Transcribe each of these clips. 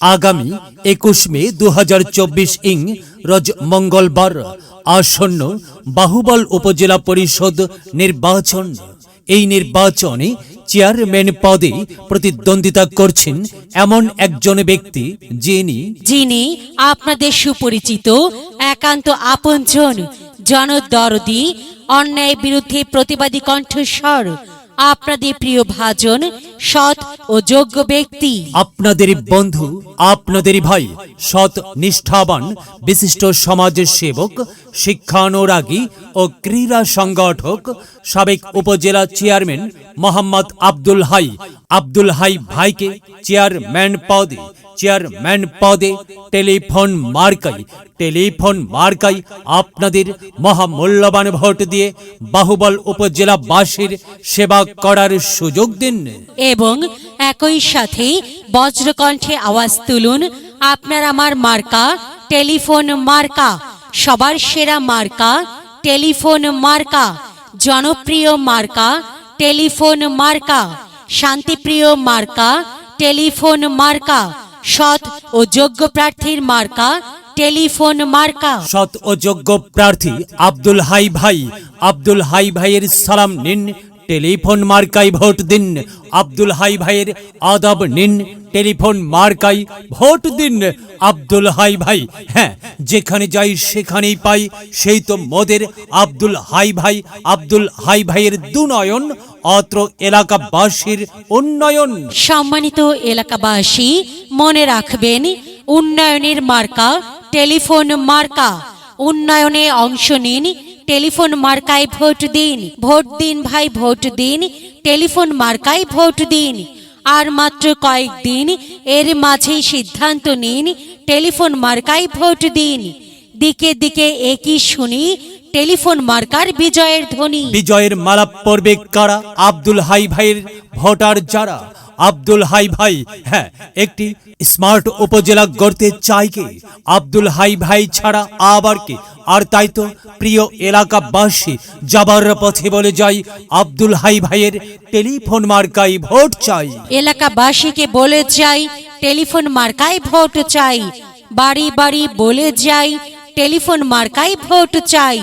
আগামী একুশ মে দু ইং রোজ মঙ্গলবার আসন্ন বাহুবল উপজেলা পরিষদ নির্বাচন। এই নির্বাচনে চেয়ারম্যান পদে প্রতিদ্বন্দ্বিতা করছেন এমন একজন ব্যক্তি যিনি যিনি আপনাদের সুপরিচিত, একান্ত আপনজন, জনদরদি অন্যায় বিরুদ্ধে প্রতিবাদী কণ্ঠস্বর আপনাদের প্রিয় ভাজন, সৎ ও যোগ্য ব্যক্তি। আপনাদের বন্ধু, আপনাদের ভাই, সৎ, নিষ্ঠাবান, বিশিষ্ট সমাজের সেবক, শিক্ষানুরাগী ও ক্রীড়া সংগঠক, সাবেক উপজেলা চেয়ারম্যান মোহাম্মদ আব্দুল হাই আব্দুল হাই ভাইকে চেয়ারম্যান পদে চেয়ারম্যান পদে টেলিফোন মার্কাই টেলিফোন মার্কাই আপনাদের মহামূল্যবান ভোট দিয়ে বাহুবল উপজেলাবাসীর সেবা করার সুযোগ দিন। এবং একই সাথে বজ্রকণ্ঠে আওয়াজ তুলুন, আপনার আমার মার্কা, টেলিফোন মার্কা, সবার সেরা মার্কা, টেলিফোন মার্কা, জনপ্রিয় মার্কা, টেলিফোন মার্কা, শান্তিপ্রিয় মার্কা, টেলিফোন মার্কা সৎ ও যোগ্য প্রার্থীর মার্কা, টেলিফোন মার্কা। সৎ ও যোগ্য প্রার্থী আব্দুল হাই ভাই। আব্দুল হাই ভাইয়ের সালাম নিন, টেলিফোন মার্কাই ভোট দিন। আব্দুল হাই ভাইয়ের আদব নিন, টেলিফোন মার্কাই ভোট দিন। আব্দুল হাই ভাই হ্যাঁ যেখানে যাই সেখানেই পাই। সেই তো মোদের আব্দুল হাই ভাই, আব্দুল হাই ভাইয়ের দুনয়ন অত্র এলাকাবাসীর উন্নয়ন। সম্মানিত এলাকাবাসী, মনে রাখবেন, উন্নয়নের মার্কা টেলিফোন মার্কা। উন্নয়নে অংশ নিন, টেলিফোন মার্কায় ভোট দিন। ভোট দিন ভাই, ভোট দিন। টেলিফোন মার্কায় ভোট দিন। আর মাত্র কয়েকদিন, এর মাঝেই সিদ্ধান্ত নিন, টেলিফোন মার্কায় ভোট দিন। দিকে দিকে একই শুনি টেলিফোন মার্কার বিজয়ের ধ্বনি। বিজয়ের মালা পড়বে কারা? আব্দুল হাই ভাইয়ের ভোটার যারা? আব্দুল হাই ভাই হ্যাঁ একটি স্মার্ট উপজেলা গড়তে চাই কে? আব্দুল হাই ভাই ছাড়া আবার কে? আর তাই তো প্রিয় এলাকাবাসী যাবার পথে বলে যাই আব্দুল হাই ভাইয়ের টেলিফোন মার্কাই ভোট চাই। এলাকাবাসীকে বলে যাই টেলিফোন মার্কায় ভোট চাই। বাড়ি বাড়ি বলে যাই টেলিফোন মার্কাই ভোট চাই।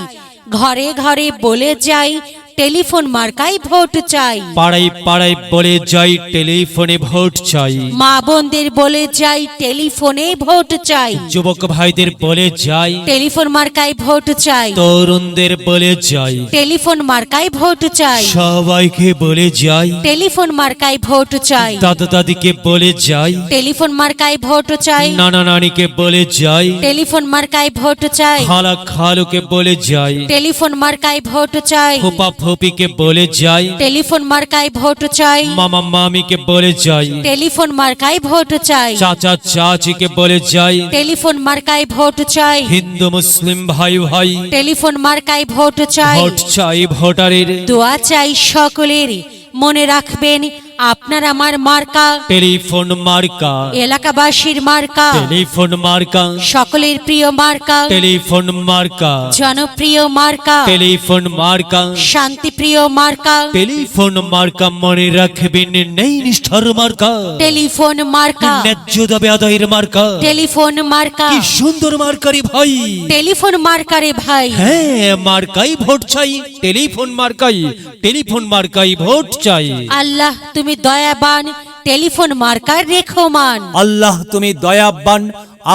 ঘরে ঘরে বলে যাই টেলিফোন মার্কায় ভোট চাই। পাড়ায় পাড়ায় বলে যাই টেলিফোনে ভোট চাই। মা বোনদের বলে যাই টেলিফোনে ভোট চাই। যুবক ভাইদের বলে যাই। টেলিফোন মার্কায় ভোট চাই। তরুণদের বলে যাই। টেলিফোন মার্কায় ভোট চাই। সবাইকে বলে যাই। টেলিফোন মার্কায় ভোট চাই। দাদা দাদিকে বলে যাই। টেলিফোন মার্কায় ভোট চাই। নানা নানিকে বলে যাই। টেলিফোন মার্কায় ভোট চাই। খালা খালুকে বলে যাই। টেলিফোন মার্কায় ভোট চাই। ফুপা ফুপিকে বলে যাই। টেলিফোন মার্কায় ভোট চাই। মামা মামিকে বলে যাই। টেলিফোন মার্কায় ভোট চাই। চাচা চাচিকে বলে যাই। টেলিফোন মার্কায় ভোট চাই। হিন্দু মুসলিম ভাই ভাই। টেলিফোন মার্কায় ভোট চাই। ভোট চাই ভোটারের। দোয়া চাই সকলের মনে রাখবেন আপনার আমার মার্কা টেলিফোন মার্কা এলাকাবাসীর মার্কা টেলিফোন মার্কা সকলের প্রিয় মার্কা টেলিফোন মার্কা জনপ্রিয় মার্কা টেলিফোন মার্কা শান্তিপ্রিয় মার্কা টেলিফোন মার্কা মনে রাখবেন নেই নিষ্ঠার মার্কা টেলিফোন মার্কা ন্যায্য দাবে আদায়ের মার্কা টেলিফোন মার্কা কি সুন্দর মার্কারি ভাই। টেলিফোন মার্কারে ভাই। হ্যাঁ মার্কাই ভোট চাই টেলিফোন মার্কাই টেলিফোন মার্কাই ভোট চাই। আল্লাহ তুমি দয়াবান টেলিফোন মার্কার রেখোমান। আল্লাহ তুমি দয়াবান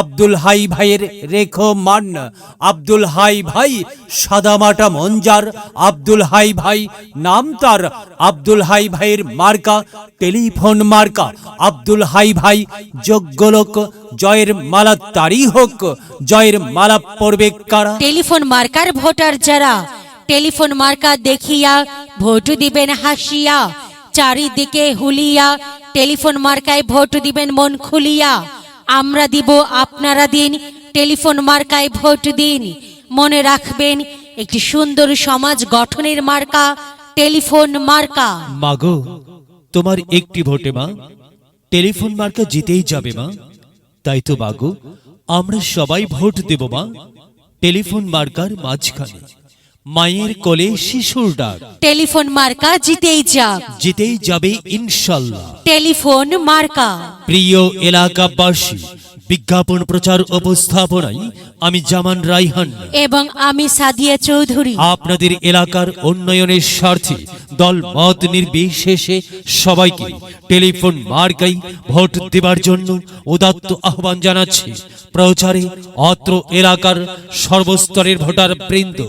আব্দুল হাই ভাইয়ের রেখো মান আব্দুল হাই ভাই সাদামাটা মঞ্জার আব্দুল হাই ভাই নাম তার। আব্দুল হাই ভাইয়ের মার্কা টেলিফোন মার্কা। আব্দুল হাই ভাই যোগ্য লোক জয়ের মালা তারই হোক জয়ের মালা পড়বে কারা? টেলিফোন মার্কার ভোটার যারা টেলিফোন মার্কা দেখিয়া ভোট দিবেন হাসিয়া। চারিদিকে হুলিয়া, টেলিফোন মার্কায় ভোট দিবেন মন খুলিয়া। আমরা দিব আপনারা দিন, টেলিফোন মার্কায় ভোট দিন। মনে রাখবেন, একটি সুন্দর সমাজ গঠনের মার্কা, টেলিফোন মার্কা। মাগো, তোমার একটি ভোটে মা, টেলিফোন মার্কা জিতেই যাবে মা। তাই তো মাগো, আমরা সবাই ভোট দেব মা, টেলিফোন মার্কার মাঝখানে। মায়ের কোলে শিশুর ডাক। টেলিফোন মার্কা জিতেই যাক। জিতেই যাবে ইনশাল্লাহ। টেলিফোন মার্কা। প্রিয় এলাকাবাসী বিজ্ঞাপন প্রচার উপস্থাপনায় আমি জামান রাইহান এবং আমি সাদিয়া চৌধুরী। আপনাদের এলাকার উন্নয়নের স্বার্থে দল মত নির্বিশেষে সবাইকে টেলিফোন মার্কাই ভোট দেবার জন্য উদাত্ত আহ্বান জানাচ্ছি। প্রচারে অত্র এলাকার সর্বস্তরের ভোটার বৃন্দ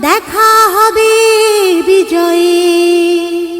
দেখা হবে বিজয়ে।